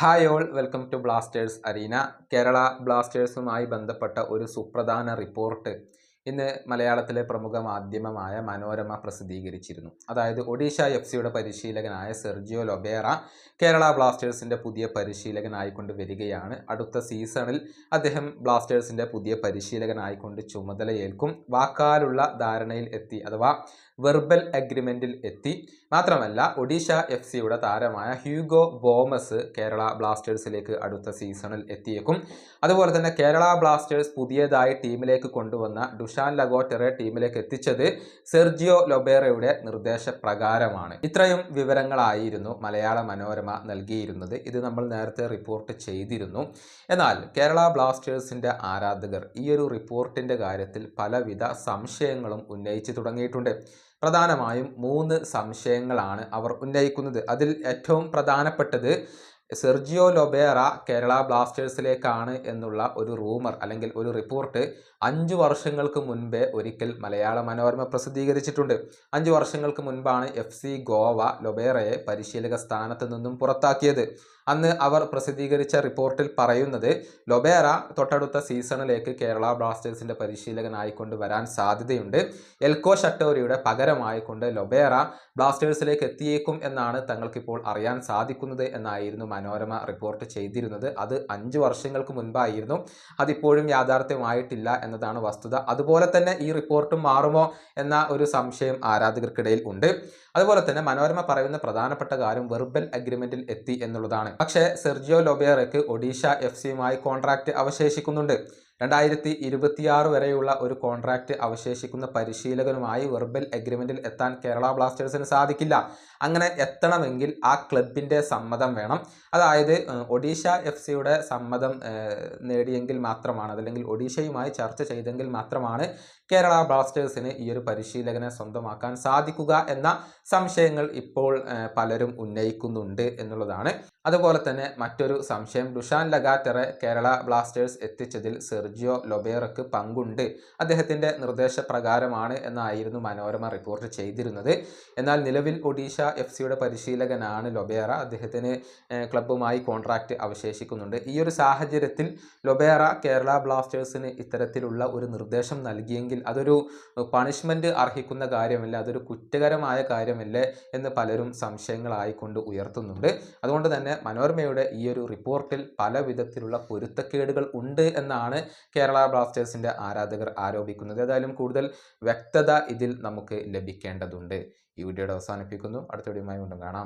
Hi all welcome to blasters arena. Kerala ബ്ലാസ്റ്റേഴ്സുമായി ബന്ധപ്പെട്ട ഒരു സുപ്രധാന റിപ്പോർട്ട്. ഇന്ന് മലയാളത്തിലെ പ്രമുഖ മാധ്യമമായ മനോരമ പ്രസിദ്ധീകരിച്ചിരുന്നു. അതായത് ഒഡീഷ എഫ് സിയുടെ പരിശീലകനായ സെർജിയോ ലൊബേറ കേരള ബ്ലാസ്റ്റേഴ്സിന്റെ പുതിയ പരിശീലകനായിക്കൊണ്ട് വരികയാണ്. അടുത്ത സീസണിൽ അദ്ദേഹം ബ്ലാസ്റ്റേഴ്സിന്റെ പുതിയ പരിശീലകനായിക്കൊണ്ട് ചുമതലയേൽക്കും. വാക്കാലുള്ള ധാരണയിൽ എത്തി അഥവാ വെർബൽ അഗ്രിമെന്റിൽ എത്തി. മാത്രമല്ല ഒഡീഷ എഫ് സിയുടെ താരമായ ഹ്യൂഗോ ബോമസ് കേരള ബ്ലാസ്റ്റേഴ്സിലേക്ക് അടുത്ത സീസണിൽ എത്തിയേക്കും. അതുപോലെ തന്നെ കേരള ബ്ലാസ്റ്റേഴ്സ് പുതിയതായി ടീമിലേക്ക് കൊണ്ടുവന്ന ഡുഷാൻ ലഗോറ്ററെ ടീമിലേക്ക് എത്തിച്ചത് സെർജിയോ ലൊബേറയുടെ നിർദ്ദേശപ്രകാരമാണ്. ഇത്രയും വിവരങ്ങളായിരുന്നു മലയാള മനോരമ നൽകിയിരുന്നത്. ഇത് നമ്മൾ നേരത്തെ റിപ്പോർട്ട് ചെയ്തിരുന്നു. എന്നാൽ കേരള ബ്ലാസ്റ്റേഴ്സിന്റെ ആരാധകർ ഈ ഒരു റിപ്പോർട്ടിന്റെ കാര്യത്തിൽ പലവിധ സംശയങ്ങളും ഉന്നയിച്ചു തുടങ്ങിയിട്ടുണ്ട്. പ്രധാനമായും മൂന്ന് സംശയങ്ങളാണ് അവർ ഉന്നയിക്കുന്നത്. അതിൽ ഏറ്റവും പ്രധാനപ്പെട്ടത് സെർജിയോ ലൊബേറ കേരള ബ്ലാസ്റ്റേഴ്സിലേക്കാണ് എന്നുള്ള ഒരു റൂമർ അല്ലെങ്കിൽ ഒരു റിപ്പോർട്ട് അഞ്ചു വർഷങ്ങൾക്ക് മുൻപേ ഒരിക്കൽ മലയാള മനോരമ പ്രസിദ്ധീകരിച്ചിട്ടുണ്ട്. അഞ്ചു വർഷങ്ങൾക്ക് മുൻപാണ് എഫ് സി ഗോവ ലൊബേറയെ പരിശീലക സ്ഥാനത്ത് നിന്നും പുറത്താക്കിയത്. അന്ന് അവർ പ്രസിദ്ധീകരിച്ച റിപ്പോർട്ടിൽ പറയുന്നത് ലൊബേറ തൊട്ടടുത്ത സീസണിലേക്ക് കേരള ബ്ലാസ്റ്റേഴ്സിന്റെ പരിശീലകനായിക്കൊണ്ട് വരാൻ സാധ്യതയുണ്ട്. എൽക്കോ ഷട്ടോരിയുടെ പകരമായിക്കൊണ്ട് ലൊബേറ ബ്ലാസ്റ്റേഴ്സിലേക്ക് എത്തിയേക്കും എന്നാണ് തങ്ങൾക്കിപ്പോൾ അറിയാൻ സാധിക്കുന്നത് എന്നായിരുന്നു മനോരമ റിപ്പോർട്ട് ചെയ്തിരുന്നത്. അത് അഞ്ച് വർഷങ്ങൾക്ക് മുൻപായിരുന്നു. അതിപ്പോഴും യാഥാർത്ഥ്യമായിട്ടില്ല എന്നതാണ് വസ്തുത. അതുപോലെ തന്നെ ഈ റിപ്പോർട്ടും മാറുമോ എന്ന ഒരു സംശയം ആരാധകർക്കിടയിൽ ഉണ്ട്. അതുപോലെ തന്നെ മനോരമ പറയുന്ന പ്രധാനപ്പെട്ട കാര്യം വെർബൽ അഗ്രിമെന്റിൽ എത്തി എന്നുള്ളതാണ്. പക്ഷേ സെർജിയോ ലൊബേറയ്ക്ക് ഒഡീഷ എഫ് സിയുമായി കോൺട്രാക്റ്റ് അവശേഷിക്കുന്നുണ്ട്. രണ്ടായിരത്തി ഇരുപത്തിയാറ് വരെയുള്ള ഒരു കോൺട്രാക്റ്റ് അവശേഷിക്കുന്ന പരിശീലകനുമായി വെർബൽ അഗ്രിമെന്റിൽ എത്താൻ കേരള ബ്ലാസ്റ്റേഴ്സിന് സാധിക്കില്ല. അങ്ങനെ എത്തണമെങ്കിൽ ആ ക്ലബിന്റെ സമ്മതം വേണം. അതായത് ഒഡീഷ എഫ് സിയുടെ സമ്മതം നേടിയെങ്കിൽ മാത്രമാണ് അതല്ലെങ്കിൽ ഒഡീഷയുമായി ചർച്ച ചെയ്തെങ്കിൽ മാത്രമാണ് കേരള ബ്ലാസ്റ്റേഴ്സിന് ഈ ഒരു പരിശീലകനെ സ്വന്തമാക്കാൻ സാധിക്കുക എന്ന സംശയങ്ങൾ ഇപ്പോൾ പലരും ഉന്നയിക്കുന്നുണ്ട് എന്നുള്ളതാണ്. അതുപോലെ തന്നെ മറ്റൊരു സംശയം ഡുഷാൻ ലഗാറ്ററെ കേരള ബ്ലാസ്റ്റേഴ്സ് എത്തിച്ചതിൽ സെർജിയോ ലൊബേറക്ക് പങ്കുണ്ട്. അദ്ദേഹത്തിന്റെ നിർദ്ദേശപ്രകാരമാണ് എന്നായിരുന്നു മനോരമ റിപ്പോർട്ട് ചെയ്തിരുന്നത്. എന്നാൽ നിലവിൽ ഒഡീഷ എഫ് സിയുടെ പരിശീലകനാണ് ലൊബേറ. അദ്ദേഹത്തിന് ക്ലബ്ബുമായി കോൺട്രാക്റ്റ് അവശേഷിക്കുന്നുണ്ട്. ഈ ഒരു സാഹചര്യത്തിൽ ലൊബേറ കേരള ബ്ലാസ്റ്റേഴ്സിന് ഇത്തരത്തിലുള്ള ഒരു നിർദ്ദേശം നൽകിയെങ്കിൽ അതൊരു പണിഷ്മെന്റ് അർഹിക്കുന്ന കാര്യമല്ല അതൊരു കുറ്റകരമായ കാര്യമല്ലേ എന്ന് പലരും സംശയങ്ങളായിക്കൊണ്ട് ഉയർത്തുന്നുണ്ട്. അതുകൊണ്ട് തന്നെ മനോരമയുടെ ഈ ഒരു റിപ്പോർട്ടിൽ പല വിധത്തിലുള്ള പൊരുത്തക്കേടുകൾ ഉണ്ട് എന്നാണ് കേരള ബ്ലാസ്റ്റേഴ്സിന്റെ ആരാധകർ ആരോപിക്കുന്നത് ഏതായാലും കൂടുതൽ വ്യക്തത ഇതിൽ നമുക്ക് ലഭിക്കേണ്ടതുണ്ട്. ഈ വീഡിയോയുടെ അവസാനിപ്പിക്കുന്നു. അടുത്ത വീഡിയോയുമായി വീണ്ടും കാണാം.